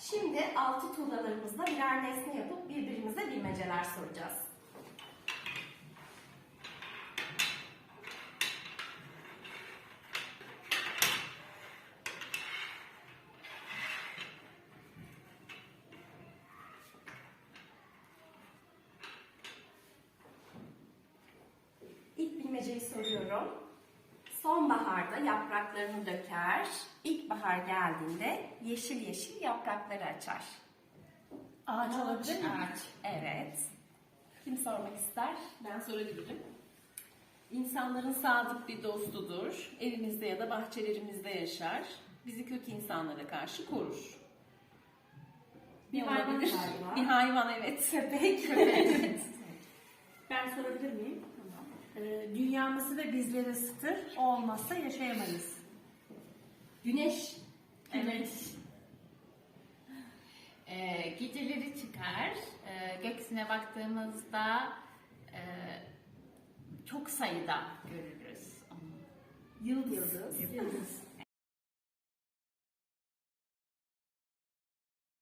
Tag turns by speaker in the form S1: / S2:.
S1: Şimdi altı tuğlalarımızla birer nesne yapıp birbirimize bilmeceler soracağız. İlk bilmeceyi soruyorum. Sonbaharda yapraklarını döker, ilkbahar geldiğinde yeşil yeşil yaprakları açar.
S2: Ağaç olabilir mi?
S3: Ağaç.
S1: Evet. Kim sormak ister?
S3: Ben sorabilirim. İnsanların sadık bir dostudur. Evimizde ya da bahçelerimizde yaşar. Bizi kötü insanlara karşı korur.
S1: Bir hayvan.
S3: Bir hayvan evet.
S1: Köpek.
S3: Evet.
S2: Ben sorabilir miyim? Ee, dünyamızı ve bizleri ısıtır. O olmazsa yaşayamayız.
S1: Güneş.
S3: evet.
S4: Ee, geceleri çıkar. Ee, gökyüzüne baktığımızda e, çok sayıda görürüz onu.
S1: Yıldız.
S2: Yıldız.